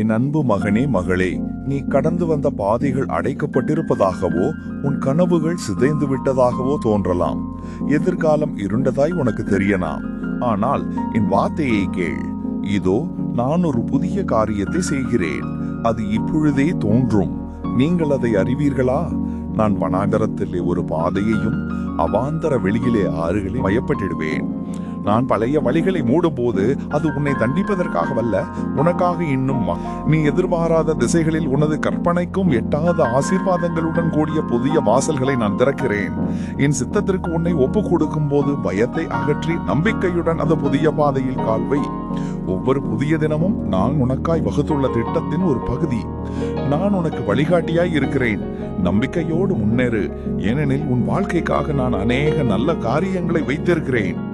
என் அன்பு மகனே மகளே நீ கடந்து வந்த பாதைகள் அடைக்கப்பட்டிருப்பதாகவோ உன் கனவுகள் சிதைந்து விட்டதாகவோ தோன்றலாம். எதிர்காலம் இருண்டதாய் உனக்கு தெரியலாம். ஆனால் என் வார்த்தையை கேள். இதோ நான் ஒரு புதிய காரியத்தை செய்கிறேன். அது இப்பொழுதே தோன்றும். நீங்கள் அதை அறிவீர்களா? நான் வனாகரத்திலே ஒரு பாதையையும் அவாந்தர வெளியிலே ஆறுகளை மயப்பட்டிடுவேன் நான் பழைய வழிகளை மூடும்போது அது உன்னை தண்டிப்பதற்காகவல்ல உனக்காக இன்னும் நீ எதிர்பாராத திசைகளில் உனது கற்பனைக்கும் எட்டாத ஆசீர்வாதங்களுடன் கூடிய புதிய வாசல்களை நான் திறக்கிறேன். என் சித்தத்திற்கு உன்னை ஒப்பு கொடுக்கும் போது பயத்தை அகற்றி நம்பிக்கையுடன் அந்த புதிய பாதையில் கால்வை ஒவ்வொரு புதிய தினமும் நான் உனக்காய் வகுத்துள்ள திட்டத்தின் ஒரு பகுதி. நான் உனக்கு வழிகாட்டியாய் இருக்கிறேன். நம்பிக்கையோடு முன்னேறு. ஏனெனில் உன் வாழ்க்கைக்காக நான் அநேக நல்ல காரியங்களை வைத்திருக்கிறேன்.